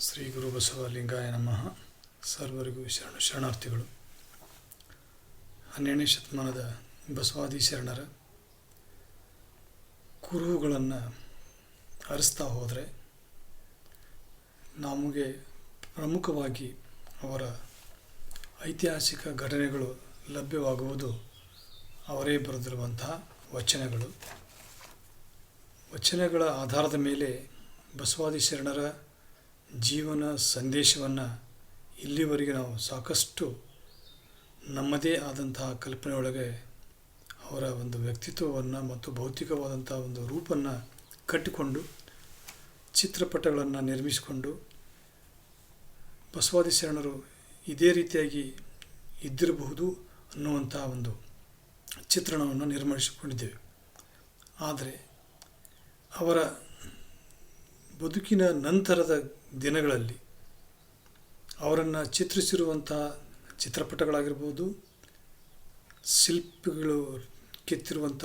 ಶ್ರೀ ಗುರು ಬಸವ ಲಿಂಗಾಯ ನಮಃ. ಸರ್ವರಿಗೂ ಶರಣ ಶರಣಾರ್ಥಿಗಳು. ಹನ್ನೆರಡನೇ ಶತಮಾನದ ಬಸವಾದಿ ಶರಣರ ಕುರುಹುಗಳನ್ನು ಅರಿಸ್ತಾ ಹೋದರೆ ನಮಗೆ ಪ್ರಮುಖವಾಗಿ ಅವರ ಐತಿಹಾಸಿಕ ಘಟನೆಗಳು ಲಭ್ಯವಾಗುವುದು ಅವರೇ ಬರೆದಿರುವಂತಹ ವಚನಗಳು. ವಚನಗಳ ಆಧಾರದ ಮೇಲೆ ಬಸವಾದಿ ಶರಣರ ಜೀವನ ಸಂದೇಶವನ್ನು ಇಲ್ಲಿವರೆಗೆ ನಾವು ಸಾಕಷ್ಟು ನಮ್ಮದೇ ಆದಂತಹ ಕಲ್ಪನೆಯೊಳಗೆ ಅವರ ಒಂದು ವ್ಯಕ್ತಿತ್ವವನ್ನು ಮತ್ತು ಭೌತಿಕವಾದಂಥ ಒಂದು ರೂಪನ್ನು ಕಟ್ಟಿಕೊಂಡು ಚಿತ್ರಪಟಗಳನ್ನು ನಿರ್ಮಿಸಿಕೊಂಡು ಬಸವಾದಿ ಶರಣರು ಇದೇ ರೀತಿಯಾಗಿ ಇದ್ದಿರಬಹುದು ಅನ್ನುವಂಥ ಒಂದು ಚಿತ್ರಣವನ್ನು ನಿರ್ಮಿಸಿಕೊಂಡಿದ್ದೇವೆ ಆದರೆ ಅವರ ಬದುಕಿನ ನಂತರದ ದಿನಗಳಲ್ಲಿ ಅವರನ್ನು ಚಿತ್ರಿಸಿರುವಂಥ ಚಿತ್ರಪಟಗಳಾಗಿರ್ಬೋದು, ಶಿಲ್ಪಿಗಳು ಕೆತ್ತಿರುವಂಥ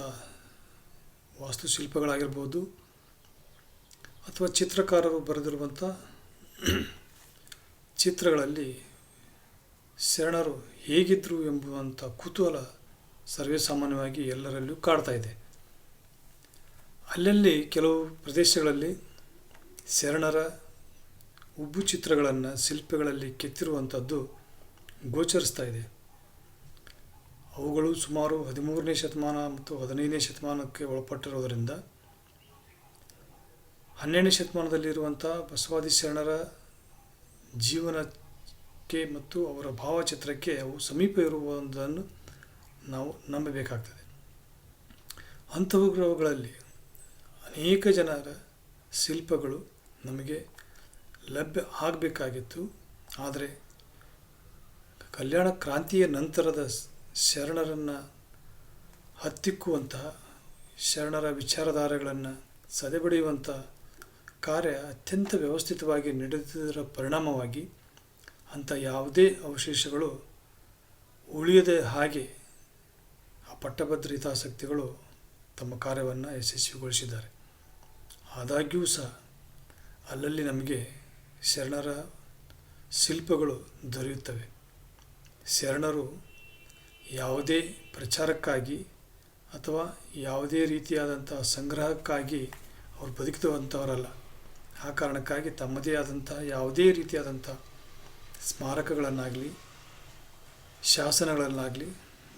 ವಾಸ್ತುಶಿಲ್ಪಗಳಾಗಿರ್ಬೋದು, ಅಥವಾ ಚಿತ್ರಕಾರರು ಬರೆದಿರುವಂಥ ಚಿತ್ರಗಳಲ್ಲಿ ಶರಣರು ಹೇಗಿದ್ದರು ಎಂಬುವಂಥ ಕುತೂಹಲ ಸರ್ವೇಸಾಮಾನ್ಯವಾಗಿ ಎಲ್ಲರಲ್ಲೂ ಕಾಡ್ತಾ ಇದೆ. ಅಲ್ಲಲ್ಲಿ ಕೆಲವು ಪ್ರದೇಶಗಳಲ್ಲಿ ಶರಣರ ಉಬ್ಬು ಚಿತ್ರಗಳನ್ನು ಶಿಲ್ಪಗಳಲ್ಲಿ ಕೆತ್ತಿರುವಂಥದ್ದು ಗೋಚರಿಸ್ತಾ ಇದೆ. ಅವುಗಳು ಸುಮಾರು ಹದಿಮೂರನೇ ಶತಮಾನ ಮತ್ತು ಹದಿನೈದನೇ ಶತಮಾನಕ್ಕೆ ಒಳಪಟ್ಟಿರೋದರಿಂದ ಹನ್ನೆರಡನೇ ಶತಮಾನದಲ್ಲಿರುವಂಥ ಬಸವಾದಿ ಶರಣರ ಜೀವನಕ್ಕೆ ಮತ್ತು ಅವರ ಭಾವಚಿತ್ರಕ್ಕೆ ಅವು ಸಮೀಪ ಇರುವುದನ್ನು ನಾವು ನಂಬಬೇಕಾಗ್ತದೆ. ಅಂಥವುಗಳಲ್ಲಿ ಅನೇಕ ಜನರ ಶಿಲ್ಪಗಳು ನಮಗೆ ಲಭ್ಯ ಆಗಬೇಕಾಗಿತ್ತು. ಆದರೆ ಕಲ್ಯಾಣ ಕ್ರಾಂತಿಯ ನಂತರದ ಶರಣರನ್ನು ಹತ್ತಿಕ್ಕುವಂತಹ ಶರಣರ ವಿಚಾರಧಾರೆಗಳನ್ನು ಸದೆಬಡಿಯುವಂಥ ಕಾರ್ಯ ಅತ್ಯಂತ ವ್ಯವಸ್ಥಿತವಾಗಿ ನಡೆದಿದ್ದರ ಪರಿಣಾಮವಾಗಿ ಅಂಥ ಯಾವುದೇ ಅವಶೇಷಗಳು ಉಳಿಯದೆ ಹಾಗೆ ಆ ಪಟ್ಟಭದ್ರ ಹಿತಾಸಕ್ತಿಗಳು ತಮ್ಮ ಕಾರ್ಯವನ್ನು ಯಶಸ್ವಿಗೊಳಿಸಿದ್ದಾರೆ. ಆದಾಗ್ಯೂ ಸಹ ಅಲ್ಲಲ್ಲಿ ನಮಗೆ ಶರಣರ ಶಿಲ್ಪಗಳು ದೊರೆಯುತ್ತವೆ. ಶರಣರು ಯಾವುದೇ ಪ್ರಚಾರಕ್ಕಾಗಿ ಅಥವಾ ಯಾವುದೇ ರೀತಿಯಾದಂಥ ಸಂಗ್ರಹಕ್ಕಾಗಿ ಅವರು ಬದುಕಿದಂಥವರಲ್ಲ ಆ ಕಾರಣಕ್ಕಾಗಿ ತಮ್ಮದೇ ಆದಂಥ ಯಾವುದೇ ರೀತಿಯಾದಂಥ ಸ್ಮಾರಕಗಳನ್ನಾಗಲಿ, ಶಾಸನಗಳನ್ನಾಗಲಿ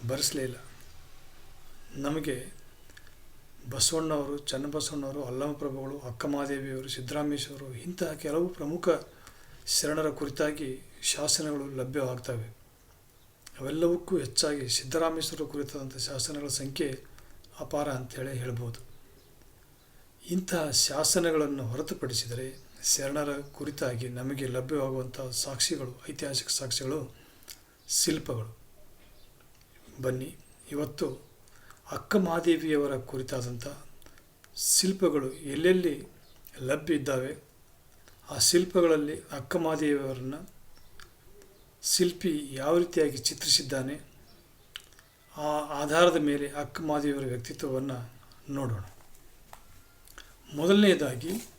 ಬರೆಸಲೇ ಇಲ್ಲ. ನಮಗೆ ಬಸವಣ್ಣವರು, ಚನ್ನಬಸವಣ್ಣವರು, ಅಲ್ಲಮಪ್ರಭುಗಳು, ಅಕ್ಕಮಹಾದೇವಿಯವರು ಸಿದ್ದರಾಮೇಶ್ವರು ಇಂತಹ ಕೆಲವು ಪ್ರಮುಖ ಶರಣರ ಕುರಿತಾಗಿ ಶಾಸನಗಳು ಲಭ್ಯವಾಗ್ತವೆ. ಅವೆಲ್ಲವಕ್ಕೂ ಹೆಚ್ಚಾಗಿ ಸಿದ್ದರಾಮೇಶ್ವರ ಕುರಿತಾದಂಥ ಶಾಸನಗಳ ಸಂಖ್ಯೆ ಅಪಾರ ಅಂತೇಳಿ ಹೇಳ್ಬೋದು. ಇಂತಹ ಶಾಸನಗಳನ್ನು ಹೊರತುಪಡಿಸಿದರೆ ಶರಣರ ಕುರಿತಾಗಿ ನಮಗೆ ಲಭ್ಯವಾಗುವಂಥ ಸಾಕ್ಷಿಗಳು, ಐತಿಹಾಸಿಕ ಸಾಕ್ಷಿಗಳು, ಶಿಲ್ಪಗಳು. ಬನ್ನಿ, ಇವತ್ತು ಅಕ್ಕ ಮಹಾದೇವಿಯವರ ಕುರಿತಾದಂಥ ಶಿಲ್ಪಗಳು ಎಲ್ಲೆಲ್ಲಿ ಲಭ್ಯ ಇದ್ದಾವೆ, ಆ ಶಿಲ್ಪಗಳಲ್ಲಿ ಅಕ್ಕ ಮಹಾದೇವಿಯವರನ್ನು ಶಿಲ್ಪಿ ಯಾವ ರೀತಿಯಾಗಿ ಚಿತ್ರಿಸಿದ್ದಾನೆ, ಆ ಆಧಾರದ ಮೇಲೆ ಅಕ್ಕ ಮಹಾದೇವಿಯವರ ವ್ಯಕ್ತಿತ್ವವನ್ನು ನೋಡೋಣ. ಮೊದಲನೆಯದಾಗಿ,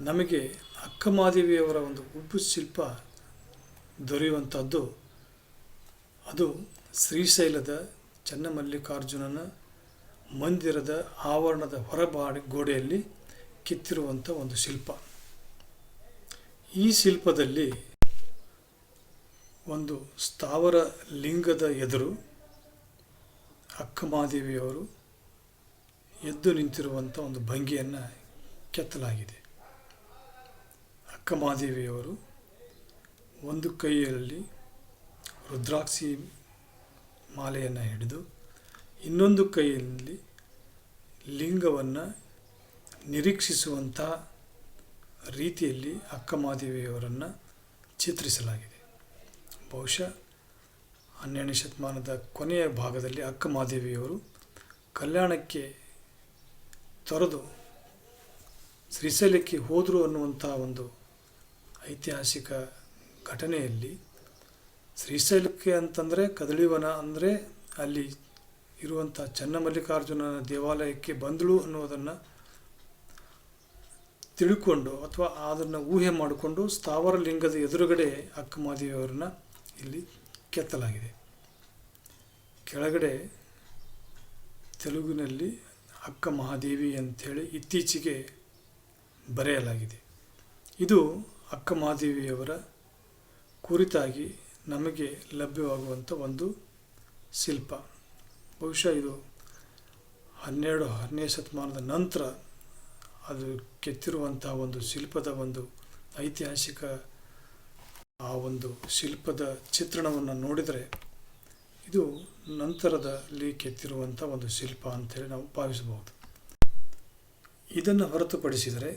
ನಮಗೆ ಅಕ್ಕ ಮಹಾದೇವಿಯವರ ಒಂದು ಉಬ್ಬು ಶಿಲ್ಪ ದೊರೆಯುವಂಥದ್ದು ಅದು ಶ್ರೀಶೈಲದ ಚನ್ನಮಲ್ಲಿಕಾರ್ಜುನನ ಮಂದಿರದ ಆವರಣದ ಹೊರಬಾಡಿ ಗೋಡೆಯಲ್ಲಿ ಕಿತ್ತಿರುವಂಥ ಒಂದು ಶಿಲ್ಪ. ಈ ಶಿಲ್ಪದಲ್ಲಿ ಒಂದು ಸ್ಥಾವರ ಲಿಂಗದ ಎದುರು ಅಕ್ಕಮಹಾದೇವಿಯವರು ಎದ್ದು ನಿಂತಿರುವಂಥ ಒಂದು ಭಂಗಿಯನ್ನು ಕೆತ್ತಲಾಗಿದೆ. ಅಕ್ಕಮಹಾದೇವಿಯವರು ಒಂದು ಕೈಯಲ್ಲಿ ರುದ್ರಾಕ್ಷಿ ಮಾಲೆಯನ್ನು ಹಿಡಿದು ಇನ್ನೊಂದು ಕೈಯಲ್ಲಿ ಲಿಂಗವನ್ನು ನಿರೀಕ್ಷಿಸುವಂಥ ರೀತಿಯಲ್ಲಿ ಅಕ್ಕಮಹಾದೇವಿಯವರನ್ನು ಚಿತ್ರಿಸಲಾಗಿದೆ. ಬಹುಶಃ ಹನ್ನೆರಡನೇ ಶತಮಾನದ ಕೊನೆಯ ಭಾಗದಲ್ಲಿ ಅಕ್ಕಮಹಾದೇವಿಯವರು ಕಲ್ಯಾಣಕ್ಕೆ ತೊರೆದು ಶ್ರೀಶೈಲಕ್ಕೆ ಹೋದರು ಅನ್ನುವಂಥ ಒಂದು ಐತಿಹಾಸಿಕ ಘಟನೆಯಲ್ಲಿ ಶ್ರೀಶೈಲಕ್ಕೆ ಅಂತಂದರೆ ಕದಳಿವನ ಅಂದರೆ ಅಲ್ಲಿ ಇರುವಂಥ ಚನ್ನಮಲ್ಲಿಕಾರ್ಜುನನ ದೇವಾಲಯಕ್ಕೆ ಬಂದಳು ಅನ್ನೋದನ್ನು ತಿಳ್ಕೊಂಡು ಅಥವಾ ಅದನ್ನು ಊಹೆ ಮಾಡಿಕೊಂಡು ಸ್ಥಾವರ ಲಿಂಗದ ಎದುರುಗಡೆ ಅಕ್ಕಮಾದೇವಿಯವರನ್ನ ಇಲ್ಲಿ ಕೆತ್ತಲಾಗಿದೆ. ಕೆಳಗಡೆ ತೆಲುಗಿನಲ್ಲಿ ಅಕ್ಕ ಮಹಾದೇವಿ ಅಂಥೇಳಿ ಇತ್ತೀಚೆಗೆ ಬರೆಯಲಾಗಿದೆ. ಇದು ಅಕ್ಕ ಮಹಾದೇವಿಯವರ ಕುರಿತಾಗಿ ನಮಗೆ ಲಭ್ಯವಾಗುವಂಥ ಒಂದು ಶಿಲ್ಪ. ಬಹುಶಃ ಇದು ಹನ್ನೆರಡು ಹತ್ತನೇ ಶತಮಾನದ ನಂತರ ಅದು ಕೆತ್ತಿರುವಂತಹ ಒಂದು ಶಿಲ್ಪದ ಒಂದು ಐತಿಹಾಸಿಕ ಆ ಒಂದು ಶಿಲ್ಪದ ಚಿತ್ರಣವನ್ನು ನೋಡಿದರೆ ಇದು ನಂತರದಲ್ಲಿ ಕೆತ್ತಿರುವಂಥ ಒಂದು ಶಿಲ್ಪ ಅಂತೇಳಿ ನಾವು ಭಾವಿಸಬಹುದು. ಇದನ್ನು ಹೊರತುಪಡಿಸಿದರೆ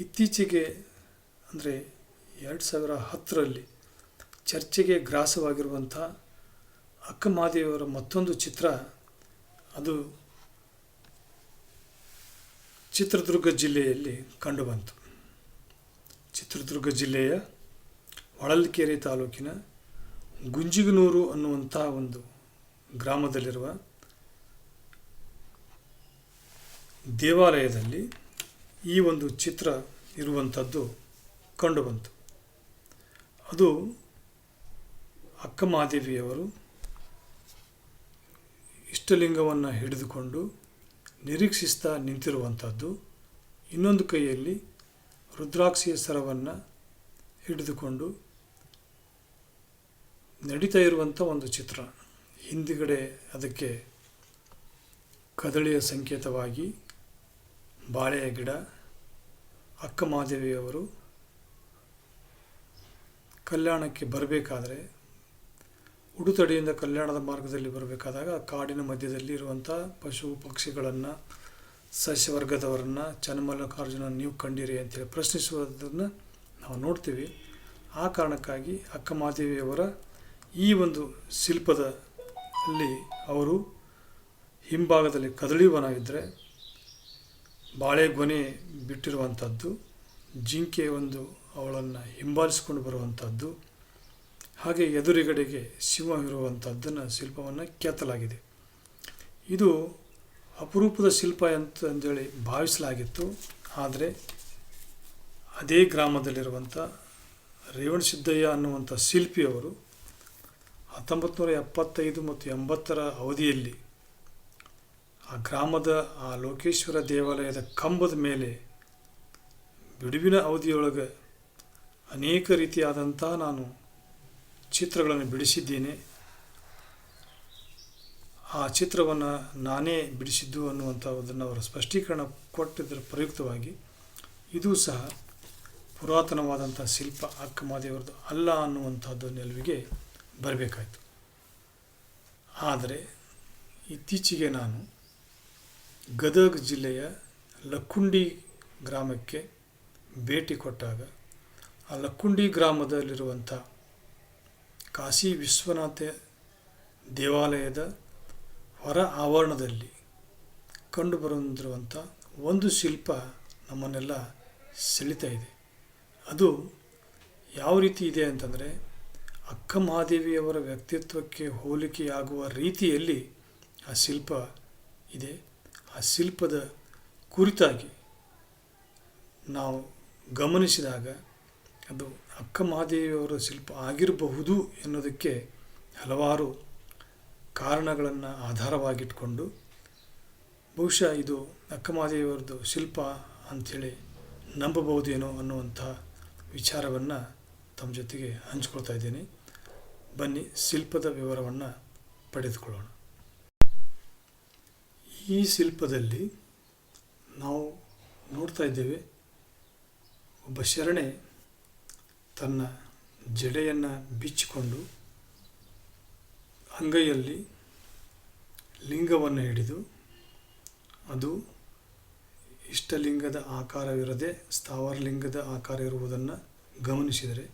ಇತ್ತೀಚೆಗೆ ಅಂದರೆ ಎರಡು ಸಾವಿರ ಹತ್ತರಲ್ಲಿ ಚರ್ಚೆಗೆ ಗ್ರಾಸವಾಗಿರುವಂಥ ಅಕ್ಕಮಹಾದೇವಿಯವರ ಮತ್ತೊಂದು ಚಿತ್ರ, ಅದು ಚಿತ್ರದುರ್ಗ ಜಿಲ್ಲೆಯಲ್ಲಿ ಕಂಡುಬಂತು. ಚಿತ್ರದುರ್ಗ ಜಿಲ್ಲೆಯ ಹೊಳಲ್ಕೆರೆ ತಾಲೂಕಿನ ಗುಂಜಿಗನೂರು ಅನ್ನುವಂಥ ಒಂದು ಗ್ರಾಮದಲ್ಲಿರುವ ದೇವಾಲಯದಲ್ಲಿ ಈ ಒಂದು ಚಿತ್ರ ಇರುವಂಥದ್ದು ಕಂಡುಬಂತು. ಅದು ಅಕ್ಕಮಹಾದೇವಿಯವರು ಇಷ್ಟಲಿಂಗವನ್ನು ಹಿಡಿದುಕೊಂಡು ನಿರೀಕ್ಷಿಸ್ತಾ ನಿಂತಿರುವಂಥದ್ದು, ಇನ್ನೊಂದು ಕೈಯಲ್ಲಿ ರುದ್ರಾಕ್ಷಿಯ ಸರವನ್ನು ಹಿಡಿದುಕೊಂಡು ನಡೀತಾ ಇರುವಂಥ ಒಂದು ಚಿತ್ರ. ಹಿಂದಿಗಡೆ ಅದಕ್ಕೆ ಕದಳಿಯ ಸಂಕೇತವಾಗಿ ಬಾಳೆಯ ಗಿಡ ಅಕ್ಕಮಹಾದೇವಿಯವರು ಕಲ್ಯಾಣಕ್ಕೆ ಬರಬೇಕಾದ್ರೆ ಉಡುತಡಿಯಿಂದ ಕಲ್ಯಾಣದ ಮಾರ್ಗದಲ್ಲಿ ಬರಬೇಕಾದಾಗ ಕಾಡಿನ ಮಧ್ಯದಲ್ಲಿ ಇರುವಂಥ ಪಶು ಪಕ್ಷಿಗಳನ್ನು, ಸಸ್ಯವರ್ಗದವರನ್ನು ಚನ್ನಮಲ್ಲಿಕಾರ್ಜುನ ನೀವು ಕಂಡಿರಿ ಅಂತೇಳಿ ಪ್ರಶ್ನಿಸುವುದನ್ನು ನಾವು ನೋಡ್ತೀವಿ. ಆ ಕಾರಣಕ್ಕಾಗಿ ಅಕ್ಕಮಹಾದೇವಿಯವರ ಈ ಒಂದು ಶಿಲ್ಪದ ಅಲ್ಲಿ ಅವರು ಹಿಂಭಾಗದಲ್ಲಿ ಇದ್ದರೆ ಬಾಳೆಗೊನೆ ಬಿಟ್ಟಿರುವಂಥದ್ದು ಜಿಂಕೆ ಒಂದು ಅವಳನ್ನು ಹಿಂಬಾಲಿಸಿಕೊಂಡು ಬರುವಂಥದ್ದು ಹಾಗೆ ಎದುರುಗಡೆಗೆ ಶಿವವಿರುವಂಥದ್ದನ್ನು ಶಿಲ್ಪವನ್ನು ಕೆತ್ತಲಾಗಿದೆ. ಇದು ಅಪರೂಪದ ಶಿಲ್ಪ ಅಂತ ಅಂದೇಳಿ ಭಾವಿಸಲಾಗಿತ್ತು. ಆದರೆ ಅದೇ ಗ್ರಾಮದಲ್ಲಿರುವಂಥ ರೇವಣಸಿದ್ದಯ್ಯ ಅನ್ನುವಂಥ ಶಿಲ್ಪಿಯವರು ಹತ್ತೊಂಬತ್ತು ನೂರ ಎಪ್ಪತ್ತೈದು ಮತ್ತು ಎಂಬತ್ತರ ಅವಧಿಯಲ್ಲಿ ಆ ಗ್ರಾಮದ ಆ ಲೋಕೇಶ್ವರ ದೇವಾಲಯದ ಕಂಬದ ಮೇಲೆ ಬಿಡುವಿನ ಅವಧಿಯೊಳಗೆ ಅನೇಕ ರೀತಿಯಾದಂಥ ನಾನು ಚಿತ್ರಗಳನ್ನು ಬಿಡಿಸಿದ್ದೇನೆ. ಆ ಚಿತ್ರವನ್ನು ನಾನೇ ಬಿಡಿಸಿದ್ದು ಅನ್ನುವಂಥದ್ದನ್ನು ಅವರ ಸ್ಪಷ್ಟೀಕರಣ ಕೊಟ್ಟಿದ್ದರ ಪ್ರಯುಕ್ತವಾಗಿ ಇದು ಸಹ ಪುರಾತನವಾದಂಥ ಶಿಲ್ಪ ಅಕ್ಕಮಹಾದೇವರದು ಅಲ್ಲ ಅನ್ನುವಂಥದ್ದು ನೆಲುವಿಗೆ ಬರಬೇಕಾಯಿತು. ಆದರೆ ಇತ್ತೀಚೆಗೆ ನಾನು ಗದಗ ಜಿಲ್ಲೆಯ ಲಕ್ಕುಂಡಿ ಗ್ರಾಮಕ್ಕೆ ಭೇಟಿ ಕೊಟ್ಟಾಗ ಆ ಲಕ್ಕುಂಡಿ ಗ್ರಾಮದಲ್ಲಿರುವಂಥ ಕಾಶಿ ವಿಶ್ವನಾಥ ದೇವಾಲಯದ ಹೊರ ಆವರಣದಲ್ಲಿ ಕಂಡುಬರುವಂಥ ಒಂದು ಶಿಲ್ಪ ನಮ್ಮನ್ನೆಲ್ಲ ಸೆಳೀತಾ ಇದೆ. ಅದು ಯಾವ ರೀತಿ ಇದೆ ಅಂತಂದರೆ, ಅಕ್ಕ ಮಹಾದೇವಿಯವರ ವ್ಯಕ್ತಿತ್ವಕ್ಕೆ ಹೋಲಿಕೆಯಾಗುವ ರೀತಿಯಲ್ಲಿ ಆ ಶಿಲ್ಪ ಇದೆ. ಆ ಶಿಲ್ಪದ ಕುರಿತಾಗಿ ನಾವು ಗಮನಿಸಿದಾಗ ಅದು ಅಕ್ಕ ಮಹಾದೇವಿಯವರ ಶಿಲ್ಪ ಆಗಿರಬಹುದು ಎನ್ನುವುದಕ್ಕೆ ಹಲವಾರು ಕಾರಣಗಳನ್ನು ಆಧಾರವಾಗಿಟ್ಕೊಂಡು ಬಹುಶಃ ಇದು ಅಕ್ಕ ಮಹಾದೇವಿಯವರದ್ದು ಶಿಲ್ಪ ಅಂಥೇಳಿ ನಂಬಬಹುದೇನೋ ಅನ್ನುವಂಥ ವಿಚಾರವನ್ನು ತಮ್ಮ ಜೊತೆಗೆ ಹಂಚ್ಕೊಳ್ತಾ ಇದ್ದೀನಿ. ಬನ್ನಿ ಶಿಲ್ಪದ ವಿವರವನ್ನು ಪಡೆದುಕೊಳ್ಳೋಣ. ಈ ಶಿಲ್ಪದಲ್ಲಿ ನಾವು ನೋಡ್ತಾ ಇದ್ದೇವೆ, ಒಬ್ಬ ಶರಣೆ ತನ್ನ ಜಡೆಯನ್ನು ಬಿಚ್ಚಿಕೊಂಡು ಅಂಗೈಯಲ್ಲಿ ಲಿಂಗವನ್ನು ಹಿಡಿದು ಅದು ಇಷ್ಟಲಿಂಗದ ಆಕಾರವಿರದೆ ಸ್ಥಾವರಲಿಂಗದ ಆಕಾರ ಇರುವುದನ್ನು ಗಮನಿಸಿದರೆ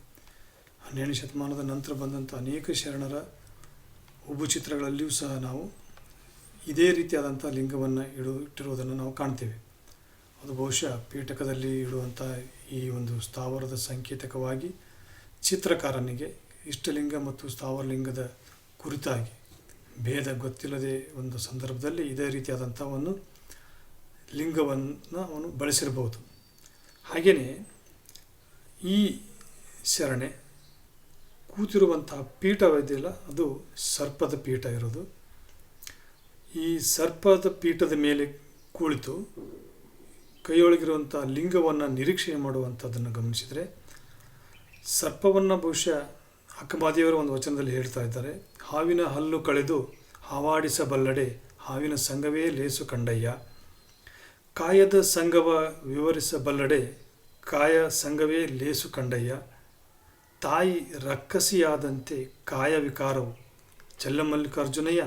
ಹನ್ನೆರಡು ಶತಮಾನದ ನಂತರ ಬಂದಂಥ ಅನೇಕ ಶರಣರ ಉಬ್ಬು ಚಿತ್ರಗಳಲ್ಲಿಯೂ ಸಹ ನಾವು ಇದೇ ರೀತಿಯಾದಂಥ ಲಿಂಗವನ್ನು ಇಡು ಇಟ್ಟಿರುವುದನ್ನು ನಾವು ಕಾಣ್ತೇವೆ. ಅದು ಬಹುಶಃ ಪೀಠಕದಲ್ಲಿ ಇಡುವಂಥ ಈ ಒಂದು ಸ್ಥಾವರದ ಸಂಕೇತಕವಾಗಿ ಚಿತ್ರಕಾರನಿಗೆ ಇಷ್ಟಲಿಂಗ ಮತ್ತು ಸ್ಥಾವರಲಿಂಗದ ಕುರಿತಾಗಿ ಭೇದ ಗೊತ್ತಿಲ್ಲದೆ ಒಂದು ಸಂದರ್ಭದಲ್ಲಿ ಇದೇ ರೀತಿಯಾದಂಥ ಒಂದು ಲಿಂಗವನ್ನು ಅವನು ಬಳಸಿರಬಹುದು. ಹಾಗೆಯೇ ಈ ಶರಣೆ ಕೂತಿರುವಂತಹ ಪೀಠವಿದೆಯಲ್ಲ ಅದು ಸರ್ಪದ ಪೀಠ ಇರೋದು. ಈ ಸರ್ಪದ ಪೀಠದ ಮೇಲೆ ಕುಳಿತು ಕೈಯೊಳಗಿರುವಂಥ ಲಿಂಗವನ್ನು ನಿರೀಕ್ಷೆ ಮಾಡುವಂಥದ್ದನ್ನು ಗಮನಿಸಿದರೆ, ಸರ್ಪವನ್ನು ಬಹುಶಃ ಅಕ್ಕಮಾದಿಯವರು ಒಂದು ವಚನದಲ್ಲಿ ಹೇಳ್ತಾ ಇದ್ದಾರೆ, ಹಾವಿನ ಹಲ್ಲು ಕಳೆದು ಹಾವಾಡಿಸಬಲ್ಲಡೆ, ಹಾವಿನ ಸಂಘವೇ ಲೇಸು ಕಂಡಯ್ಯ. ಕಾಯದ ಸಂಘವ ವಿವರಿಸಬಲ್ಲಡೆ, ಕಾಯ ಸಂಘವೇ ಲೇಸು ಕಂಡಯ್ಯ. ತಾಯಿ ರಕ್ಕಸಿಯಾದಂತೆ ಕಾಯ ವಿಕಾರವು ಚಲ್ಲಮಲ್ಲಿಕಾರ್ಜುನಯ್ಯ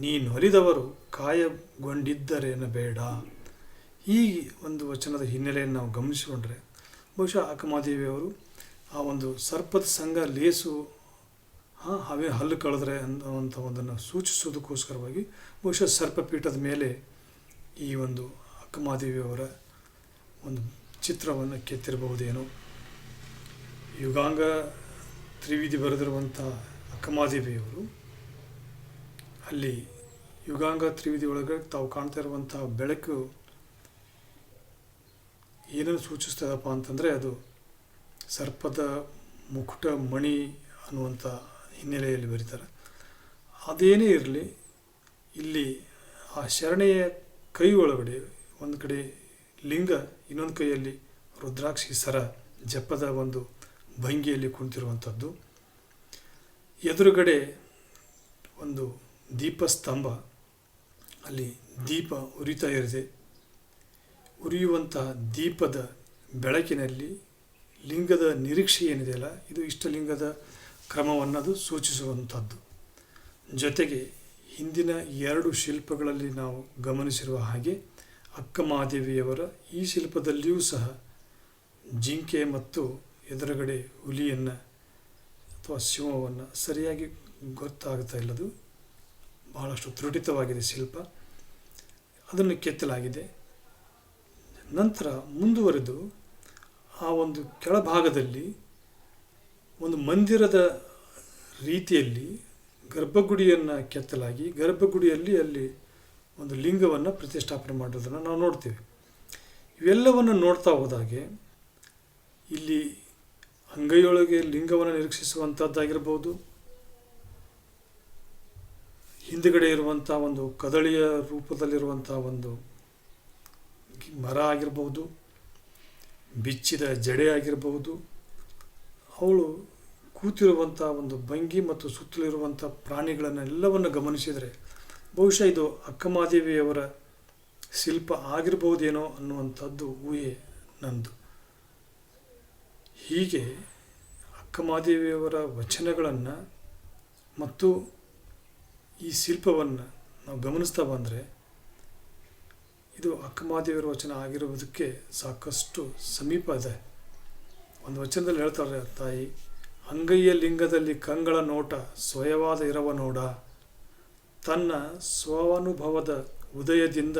ನೀನೊಲಿದವರು ಕಾಯಗೊಂಡಿದ್ದರೇನಬೇಡ. ಈ ಒಂದು ವಚನದ ಹಿನ್ನೆಲೆಯನ್ನು ನಾವು ಗಮನಿಸಿಕೊಂಡ್ರೆ ಬಹುಶಃ ಅಕ್ಕಮಾದೇವಿಯವರು ಆ ಒಂದು ಸರ್ಪದ ಸಂಘ ಲೇಸು, ಹಾಂ, ಹಾವೇ ಹಲ್ಲು ಕಳೆದ್ರೆ ಅನ್ನುವಂಥ ಒಂದನ್ನು ಸೂಚಿಸೋದಕ್ಕೋಸ್ಕರವಾಗಿ ಬಹುಶಃ ಸರ್ಪಪೀಠದ ಮೇಲೆ ಈ ಒಂದು ಅಕ್ಕಮಾದೇವಿಯವರ ಒಂದು ಚಿತ್ರವನ್ನು ಕೆತ್ತಿರಬಹುದೇನೋ. ಯುಗಾಂಗ ತ್ರಿವಿಧಿ ಬರೆದಿರುವಂಥ ಅಕ್ಕಮಾದೇವಿಯವರು ಅಲ್ಲಿ ಯುಗಾಂಗ ತ್ರಿವಿಧಿ ಒಳಗೆ ತಾವು ಕಾಣ್ತಾ ಇರುವಂಥ ಬೆಳಕು ಏನನ್ನು ಸೂಚಿಸ್ತದಪ್ಪ ಅಂತಂದರೆ ಅದು ಸರ್ಪದ ಮುಕುಟ ಮಣಿ ಅನ್ನುವಂಥ ಹಿನ್ನೆಲೆಯಲ್ಲಿ ಬರೀತಾರೆ. ಅದೇನೇ ಇರಲಿ, ಇಲ್ಲಿ ಆ ಶರಣೆಯ ಕೈ ಒಳಗಡೆ ಒಂದು ಕಡೆ ಲಿಂಗ, ಇನ್ನೊಂದು ಕೈಯಲ್ಲಿ ರುದ್ರಾಕ್ಷಿ, ಸರ ಜಪದ ಒಂದು ಭಂಗಿಯಲ್ಲಿ ಕುಳಿತಿರುವಂಥದ್ದು ಎದುರುಗಡೆ ಒಂದು ದೀಪಸ್ತಂಭ, ಅಲ್ಲಿ ದೀಪ ಉರಿತಾ ಇರಿದೆ ಉರಿಯುವಂಥ ದೀಪದ ಬೆಳಕಿನಲ್ಲಿ ಲಿಂಗದ ನಿರೀಕ್ಷೆ ಏನಿದೆಯಲ್ಲ ಇದು ಇಷ್ಟಲಿಂಗದ ಕ್ರಮವನ್ನು ಅದು ಸೂಚಿಸುವಂಥದ್ದು. ಜೊತೆಗೆ ಹಿಂದಿನ ಎರಡು ಶಿಲ್ಪಗಳಲ್ಲಿ ನಾವು ಗಮನಿಸಿರುವ ಹಾಗೆ ಅಕ್ಕಮಹಾದೇವಿಯವರ ಈ ಶಿಲ್ಪದಲ್ಲಿಯೂ ಸಹ ಜಿಂಕೆ ಮತ್ತು ಎದುರುಗಡೆ ಹುಲಿಯನ್ನು ಅಥವಾ ಸಿಂಹವನ್ನು ಸರಿಯಾಗಿ ಗೊತ್ತಾಗ್ತಾ ಇಲ್ಲದು. ಬಹಳಷ್ಟು ತ್ರುಟಿತವಾಗಿದೆ ಶಿಲ್ಪ. ಅದನ್ನು ಕೆತ್ತಲಾಗಿದೆ. ನಂತರ ಮುಂದುವರೆದು ಆ ಒಂದು ಕೆಳಭಾಗದಲ್ಲಿ ಒಂದು ಮಂದಿರದ ರೀತಿಯಲ್ಲಿ ಗರ್ಭಗುಡಿಯನ್ನು ಕೆತ್ತಲಾಗಿ ಗರ್ಭಗುಡಿಯಲ್ಲಿ ಅಲ್ಲಿ ಒಂದು ಲಿಂಗವನ್ನು ಪ್ರತಿಷ್ಠಾಪನೆ ಮಾಡೋದನ್ನು ನಾವು ನೋಡ್ತೇವೆ. ಇವೆಲ್ಲವನ್ನು ನೋಡ್ತಾ ಹೋದಾಗೆ ಇಲ್ಲಿ ಅಂಗೈಯೊಳಗೆ ಲಿಂಗವನ್ನು ನಿರೀಕ್ಷಿಸುವಂಥದ್ದಾಗಿರ್ಬೋದು ಹಿಂದುಗಡೆ ಇರುವಂಥ ಒಂದು ಕದಳಿಯ ರೂಪದಲ್ಲಿರುವಂಥ ಒಂದು ಮರ ಆಗಿರ್ಬೋದು ಬಿಚ್ಚಿದ ಜಡೆ ಆಗಿರಬಹುದು, ಅವಳು ಕೂತಿರುವಂಥ ಒಂದು ಭಂಗಿ ಮತ್ತು ಸುತ್ತಲಿರುವಂಥ ಪ್ರಾಣಿಗಳನ್ನೆಲ್ಲವನ್ನು ಗಮನಿಸಿದರೆ ಬಹುಶಃ ಇದು ಅಕ್ಕಮಾದೇವಿಯವರ ಶಿಲ್ಪ ಆಗಿರ್ಬೋದೇನೋ ಅನ್ನುವಂಥದ್ದು ಊಹೆ ನಂದು. ಹೀಗೆ ಅಕ್ಕಮಾದೇವಿಯವರ ವಚನಗಳನ್ನು ಮತ್ತು ಈ ಶಿಲ್ಪವನ್ನು ನಾವು ಗಮನಿಸ್ತಾ ಬಂದರೆ ಇದು ಅಕ್ಕಮಾದೇವಿಯರ ವಚನ ಆಗಿರುವುದಕ್ಕೆ ಸಾಕಷ್ಟು ಸಮೀಪ ಇದೆ. ಒಂದು ವಚನದಲ್ಲಿ ಹೇಳ್ತಾರೆ, ತಾಯಿ, ಅಂಗೈಯ ಲಿಂಗದಲ್ಲಿ ಕಂಗಳ ನೋಟ, ಸ್ವಯವಾದ ಇರವ ನೋಡ. ತನ್ನ ಸ್ವಾನುಭವದ ಉದಯದಿಂದ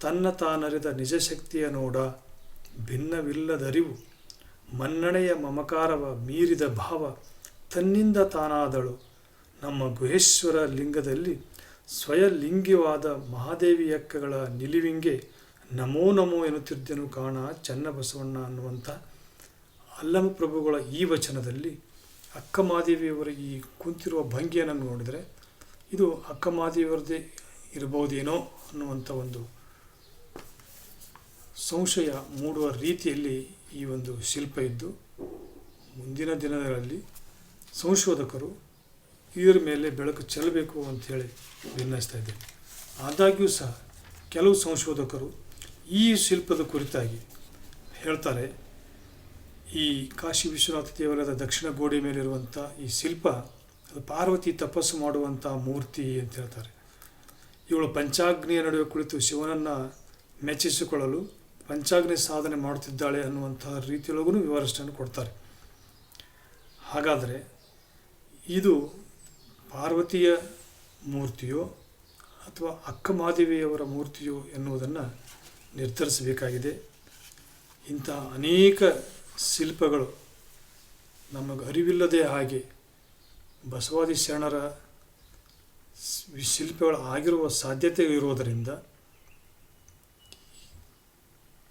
ತನ್ನ ತಾನರಿದ ನಿಜಶಕ್ತಿಯ ನೋಡ. ಭಿನ್ನವಿಲ್ಲದರಿವು, ಮನ್ನಣೆಯ ಮಮಕಾರವ ಮೀರಿದ ಭಾವ ತನ್ನಿಂದ ತಾನಾದಳು. ನಮ್ಮ ಗುಹೇಶ್ವರ ಲಿಂಗದಲ್ಲಿ ಸ್ವಯಲಿಂಗಿವಾದ ಮಹಾದೇವಿಯಕ್ಕಗಳ ನಿಲಿವಿಂಗೆ ನಮೋ ನಮೋ ಎನ್ನುತ್ತಿದ್ದೆನು ಕಾಣ ಚನ್ನಬಸವಣ್ಣ ಅನ್ನುವಂಥ ಅಲ್ಲಮ ಪ್ರಭುಗಳ ಈ ವಚನದಲ್ಲಿ ಅಕ್ಕ ಮಹಾದೇವಿಯವರ ಈ ಕುಂತಿರುವ ಭಂಗಿಯನ್ನು ನೋಡಿದರೆ ಇದು ಅಕ್ಕ ಮಹಾದೇವಿಯವರದೇ ಇರಬಹುದೇನೋ ಅನ್ನುವಂಥ ಒಂದು ಸಂಶಯ ಮೂಡುವ ರೀತಿಯಲ್ಲಿ ಈ ಒಂದು ಶಿಲ್ಪ ಇದ್ದು ಮುಂದಿನ ದಿನಗಳಲ್ಲಿ ಸಂಶೋಧಕರು ಇದರ ಮೇಲೆ ಬೆಳಕು ಚೆಲ್ಲಬೇಕು ಅಂಥೇಳಿ ವಿನ್ನಿಸ್ತಾ ಇದ್ದೇನೆ. ಆದಾಗ್ಯೂ ಸಹ ಕೆಲವು ಸಂಶೋಧಕರು ಈ ಶಿಲ್ಪದ ಕುರಿತಾಗಿ ಹೇಳ್ತಾರೆ, ಈ ಕಾಶಿ ವಿಶ್ವನಾಥ ದೇವಾಲಯದ ದಕ್ಷಿಣ ಗೋಡೆ ಮೇಲಿರುವಂಥ ಈ ಶಿಲ್ಪ ಅದು ಪಾರ್ವತಿ ತಪಸ್ಸು ಮಾಡುವಂಥ ಮೂರ್ತಿ ಅಂತ ಹೇಳ್ತಾರೆ. ಇವಳು ಪಂಚಾಗ್ನಿಯ ನಡುವೆ ಕುಳಿತು ಶಿವನನ್ನು ಮೆಚ್ಚಿಸಿಕೊಳ್ಳಲು ಪಂಚಾಗ್ನಿ ಸಾಧನೆ ಮಾಡುತ್ತಿದ್ದಾಳೆ ಅನ್ನುವಂಥ ರೀತಿಯೊಳಗೂ ವಿವರಿಸನ್ನು ಕೊಡ್ತಾರೆ. ಹಾಗಾದರೆ ಇದು ಪಾರ್ವತಿಯ ಮೂರ್ತಿಯೋ ಅಥವಾ ಅಕ್ಕ ಮಾದೇವಿಯವರ ಮೂರ್ತಿಯೋ ಎನ್ನುವುದನ್ನು ನಿರ್ಧರಿಸಬೇಕಾಗಿದೆ. ಇಂಥ ಅನೇಕ ಶಿಲ್ಪಗಳು ನಮಗೆ ಅರಿವಿಲ್ಲದೆ ಹಾಗೆ ಬಸವಾದಿ ಶರಣರ ಶಿಲ್ಪಗಳು ಆಗಿರುವ ಸಾಧ್ಯತೆ ಇರುವುದರಿಂದ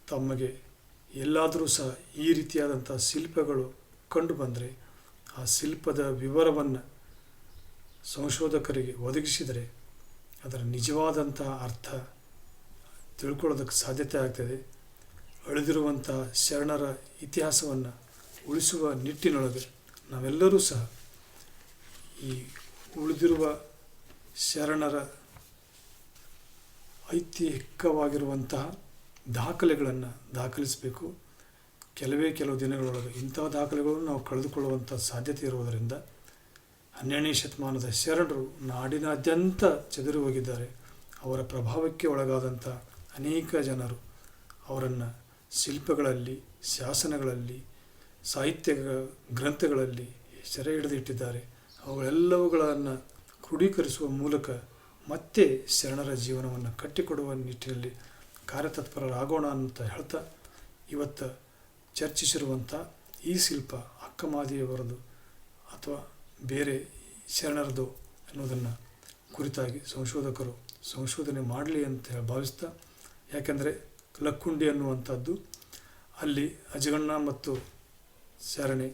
ತಮಗೆ ಎಲ್ಲಾದರೂ ಸಹ ಈ ರೀತಿಯಾದಂಥ ಶಿಲ್ಪಗಳು ಕಂಡು ಬಂದರೆ ಆ ಶಿಲ್ಪದ ವಿವರವನ್ನು ಸಂಶೋಧಕರಿಗೆ ಒದಗಿಸಿದರೆ ಅದರ ನಿಜವಾದಂಥ ಅರ್ಥ ತಿಳ್ಕೊಳ್ಳೋದಕ್ಕೆ ಸಾಧ್ಯತೆ ಆಗ್ತದೆ. ಅಳಿದಿರುವಂಥ ಶರಣರ ಇತಿಹಾಸವನ್ನು ಉಳಿಸುವ ನಿಟ್ಟಿನೊಳಗೆ ನಾವೆಲ್ಲರೂ ಸಹ ಈ ಉಳಿದಿರುವ ಶರಣರ ಐತಿಹಿಕವಾಗಿರುವಂತಹ ದಾಖಲೆಗಳನ್ನು ದಾಖಲಿಸಬೇಕು. ಕೆಲವೇ ಕೆಲವು ದಿನಗಳೊಳಗೆ ಇಂಥ ದಾಖಲೆಗಳನ್ನು ನಾವು ಕಳೆದುಕೊಳ್ಳುವಂಥ ಸಾಧ್ಯತೆ ಇರುವುದರಿಂದ ಹನ್ನೆರಡನೇ ಶತಮಾನದ ಶರಣರು ನಾಡಿನಾದ್ಯಂತ ಚದುರಿ ಹೋಗಿದ್ದಾರೆ. ಅವರ ಪ್ರಭಾವಕ್ಕೆ ಒಳಗಾದಂಥ ಅನೇಕ ಜನರು ಅವರನ್ನು ಶಿಲ್ಪಗಳಲ್ಲಿ, ಶಾಸನಗಳಲ್ಲಿ, ಸಾಹಿತ್ಯ ಗ್ರಂಥಗಳಲ್ಲಿ ಸೆರೆ ಹಿಡಿದಿಟ್ಟಿದ್ದಾರೆ. ಅವುಗಳೆಲ್ಲವುಗಳನ್ನು ಕ್ರೋಢೀಕರಿಸುವ ಮೂಲಕ ಮತ್ತೆ ಶರಣರ ಜೀವನವನ್ನು ಕಟ್ಟಿಕೊಡುವ ನಿಟ್ಟಿನಲ್ಲಿ ಕಾರ್ಯತತ್ಪರರಾಗೋಣ ಅಂತ ಹೇಳ್ತಾ ಇವತ್ತು ಚರ್ಚಿಸಿರುವಂಥ ಈ ಶಿಲ್ಪ ಅಕ್ಕಮಾದಿಯವರದು ಅಥವಾ ಬೇರೆ ಶರಣರದು ಅನ್ನೋದನ್ನು ಕುರಿತಾಗಿ ಸಂಶೋಧಕರು ಸಂಶೋಧನೆ ಮಾಡಲಿ ಅಂತ ಹೇಳಿ ಭಾವಿಸ್ತಾ, ಯಾಕೆಂದರೆ ಲಕ್ಕುಂಡಿ ಅನ್ನುವಂಥದ್ದು ಅಲ್ಲಿ ಅಜಗಣ್ಣ ಮತ್ತು ಶರಣೆ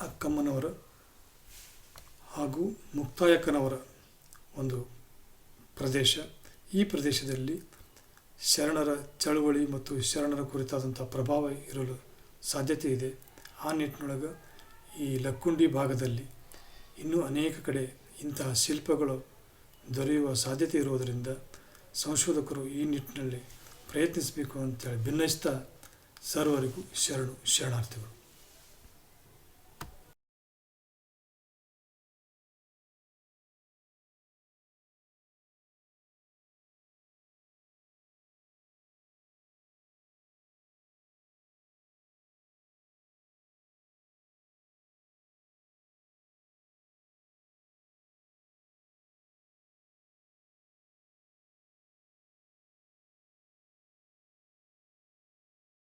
ಅಕ್ಕಮ್ಮನವರ ಹಾಗೂ ಮುಕ್ತಾಯಕ್ಕನವರ ಒಂದು ಪ್ರದೇಶ. ಈ ಪ್ರದೇಶದಲ್ಲಿ ಶರಣರ ಚಳುವಳಿ ಮತ್ತು ಶರಣರ ಕುರಿತಾದಂಥ ಪ್ರಭಾವ ಇರಲು ಸಾಧ್ಯತೆ ಇದೆ. ಆ ನಿಟ್ಟಿನೊಳಗೆ ಈ ಲಕ್ಕುಂಡಿ ಭಾಗದಲ್ಲಿ ಇನ್ನೂ ಅನೇಕ ಕಡೆ ಇಂತಹ ಶಿಲ್ಪಗಳು ದೊರೆಯುವ ಸಾಧ್ಯತೆ ಇರುವುದರಿಂದ ಸಂಶೋಧಕರು ಈ ನಿಟ್ಟಿನಲ್ಲಿ ಪ್ರಯತ್ನಿಸಬೇಕು ಅಂತೇಳಿ ಭಿನ್ನಯಿಸ್ತಾ ಸರ್ವರಿಗೂ ಶರಣು ಶರಣಾರ್ಥಿಗಳು.